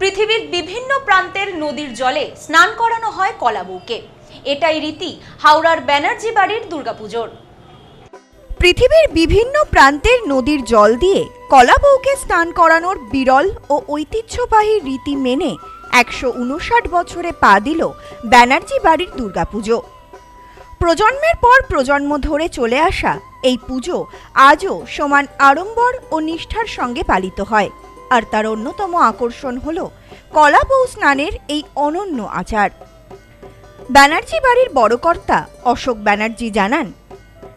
পৃথিবীর বিভিন্ন প্রান্তের নদীর জলে স্নান করানো হয় কলাবউকে এটাই রীতি হাওড়ার ব্যানার্জি বাড়ির দুর্গাপুজোর। পৃথিবীর বিভিন্ন প্রান্তের নদীর জল দিয়ে কলাবউকে স্নান করানোর বিরল ও ঐতিহ্যবাহী রীতি মেনে একশো উনষাট বছরে পা দিল ব্যানার্জি বাড়ির দুর্গাপুজো। প্রজন্মের পর প্রজন্ম ধরে চলে আসা এই পুজো আজও সমান আড়ম্বর ও নিষ্ঠার সঙ্গে পালিত হয়। আর তার অন্যতম আকর্ষণ হল কলাবউ স্নানের এই অনন্য আচার। ব্যানার্জি বাড়ির বড় কর্তা অশোক ব্যানার্জি জানান,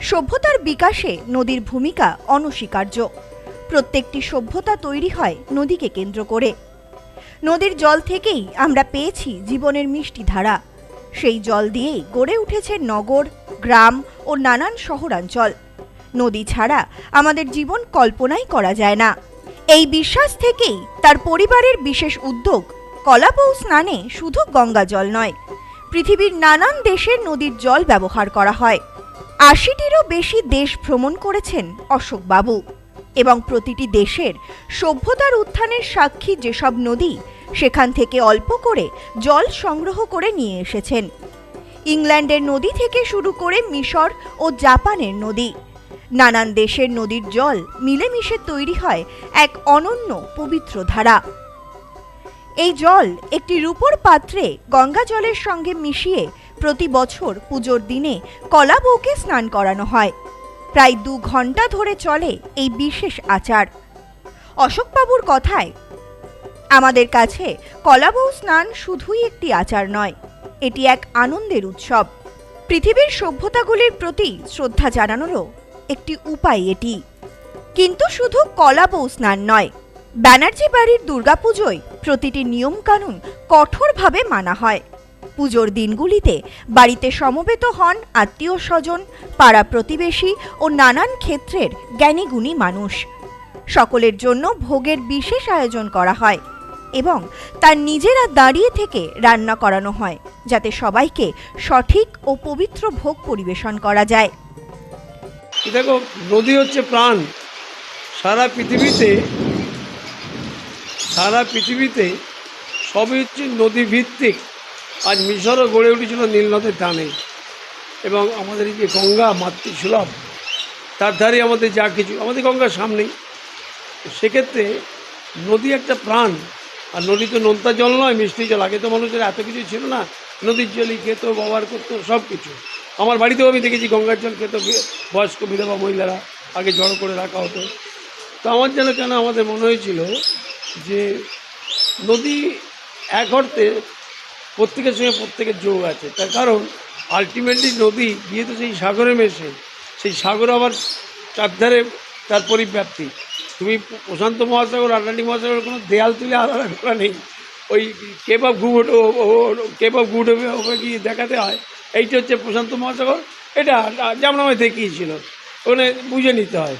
সভ্যতার বিকাশে নদীর ভূমিকা অনস্বীকার্য। প্রত্যেকটি সভ্যতা তৈরি হয় নদীকে কেন্দ্র করে। নদীর জল থেকেই আমরা পেয়েছি জীবনের মিষ্টি ধারা। সেই জল দিয়েই গড়ে উঠেছে নগর, গ্রাম ও নানান শহরাঞ্চল। নদী ছাড়া আমাদের জীবন কল্পনাই করা যায় না। এই বিশ্বাস থেকেই তার পরিবারের বিশেষ উদ্যোগ কলাপৌ স্নানে শুধু গঙ্গা জল নয়, পৃথিবীর নানান দেশের নদীর জল ব্যবহার করা হয়। আশিটিরও বেশি দেশ ভ্রমণ করেছেন অশোকবাবু এবং প্রতিটি দেশের সভ্যতার উত্থানের সাক্ষী যেসব নদী সেখান থেকে অল্প করে জল সংগ্রহ করে নিয়ে এসেছেন। ইংল্যান্ডের নদী থেকে শুরু করে মিশর ও জাপানের নদী নানান দেশের নদীর জল মিলেমিশে তৈরি হয় এক অনন্য পবিত্র ধারা। এই জল একটি রূপোর পাত্রে গঙ্গা জলের সঙ্গে মিশিয়ে প্রতি বছর পুজোর দিনে কলা বউকে স্নান করানো হয়। প্রায় দু ঘণ্টা ধরে চলে এই বিশেষ আচার। অশোকবাবুর কথায়, আমাদের কাছে কলাবউ স্নান শুধুই একটি আচার নয়, এটি এক আনন্দের উৎসব। পৃথিবীর সভ্যতাগুলির প্রতি শ্রদ্ধা জানানোরও একটি উপায় এটি। কিন্তু শুধু কলাবউ স্নান নয়, ব্যানার্জি বাড়ির দুর্গাপুজোয় প্রতিটি নিয়মকানুন কঠোরভাবে মানা হয়। পুজোর দিনগুলিতে বাড়িতে সমবেত হন আত্মীয় স্বজন পাড়া প্রতিবেশী ও নানান ক্ষেত্রের জ্ঞানীগুণী মানুষ। সকলের জন্য ভোগের বিশেষ আয়োজন করা হয় এবং তার নিজেরা দাঁড়িয়ে থেকে রান্না করানো হয়, যাতে সবাইকে সঠিক ও পবিত্র ভোগ পরিবেশন করা যায়। দেখো, নদী হচ্ছে প্রাণ। সারা পৃথিবীতে সারা পৃথিবীতে সবই হচ্ছে নদী ভিত্তিক আজ মিশরও গড়ে উঠেছিল নীলনদের টানে এবং আমাদের যে গঙ্গা মাতৃসুলভ, তার ধারে আমাদের যা কিছু, আমাদের গঙ্গার সামনেই। সেক্ষেত্রে নদী একটা প্রাণ। আর নদী তো নোনতা জল নয়, মিষ্টি জল। আগে তো মানুষের এত কিছু ছিল না। নদীর জলই খেত, ব্যবহার করতো সব কিছু আমার বাড়িতেও আমি দেখেছি গঙ্গার জল খেত বয়স্ক বিধবা মহিলারা আগে জড়ো করে রাখা হতো। তো আমার যেন কেন আমাদের মনে হয়েছিল যে নদী এক অর্থে প্রত্যেকের সঙ্গে প্রত্যেকের যোগ আছে। তার কারণ আলটিমেটলি নদী গিয়ে তো সেই সাগরে মেশে, সেই সাগর আবার চারধারে তার পরিব্যাপ্তি। তুমি প্রশান্ত মহাসাগর, আটলান্টিক মহাসাগরের কোনো দেয়াল তুলে আলাদা করা নেই। ওই গুড কেপ অফ গুড গিয়ে দেখাতে হয়। এইটা হচ্ছে প্রশান্ত মহাসাগর। এটা, যেমন আমায় দেখিয়েছিল ওখানে বুঝে নিতে হয়।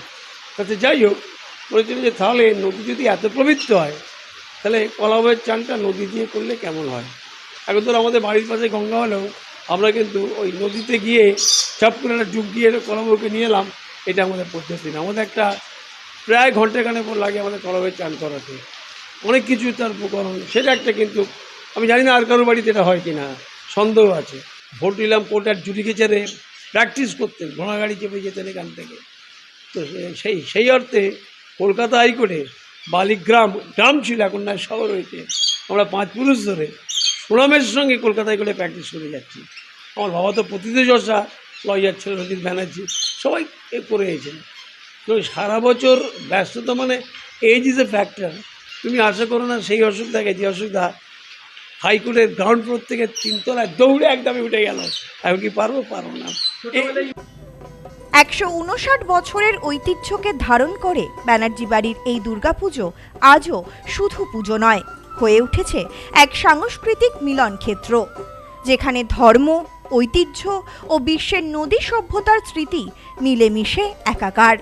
তাতে যাই হোক, বলেছিল যে তাহলে নদী যদি এত প্রবৃত্ত হয়, তাহলে কলাবয়ের চানটা নদী দিয়ে করলে কেমন হয়? এখন ধর আমাদের বাড়ির পাশে গঙ্গা হলেও আমরা কিন্তু ওই নদীতে গিয়ে চাপ করে একটা ডুব দিয়ে কলাবউকে নিয়ে এলাম। এটা আমাদের পদ্ধতি না। আমাদের একটা প্রায় ঘন্টাখানেক পর লাগে আমাদের কলাবয়ের চান করাতে। অনেক কিছু তার উপকরণ। সেটা একটা কিন্তু, আমি জানি না আর কারোর বাড়িতে এটা হয় কি না সন্দেহ আছে। ভোট নিলাম কোর্টার জুডিকেচারে প্র্যাকটিস করতেন, ঘোড়া গাড়ি চেপে যেতেন এখান থেকে। তো সেই সেই অর্থে কলকাতা হাইকোর্টে বালিগ্রাম, গ্রাম ছিল, এখন না শহর হয়েছে। আমরা পাঁচ পুরুষ ধরে সুনামের সঙ্গে কলকাতা হাইকোর্টে প্র্যাকটিস করে যাচ্ছি। আমার বাবা তো প্রতিদেশা লয়ার ছিল রঞ্জিত ব্যানার্জি, সবাই এ করে এসেছেন। তো সারা বছর ব্যস্ততা মানে এজ ইজ এ ফ্যাক্টর তুমি আশা করো না, সেই অসুখ থাকে যে অসুবিধা হাইকোর্টের গ্রাউন্ড ফ্লোর থেকে তিনতলায় দৌড়ে একদমই উঠে গেল। এখন কি পারব? পারব না। একশো উনষাট বছরের ঐতিহ্যকে ধারণ করে ব্যানার্জি বাড়ির এই দুর্গাপুজো আজও শুধু পুজো নয় হয়ে উঠেছে এক সাংস্কৃতিক মিলন ক্ষেত্র যেখানে ধর্ম ঐতিহ্য ও বিশ্বের নদী সভ্যতার স্মৃতি মিলেমিশে একাকার।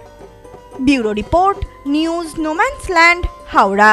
Bureau report news no man's land Howrah.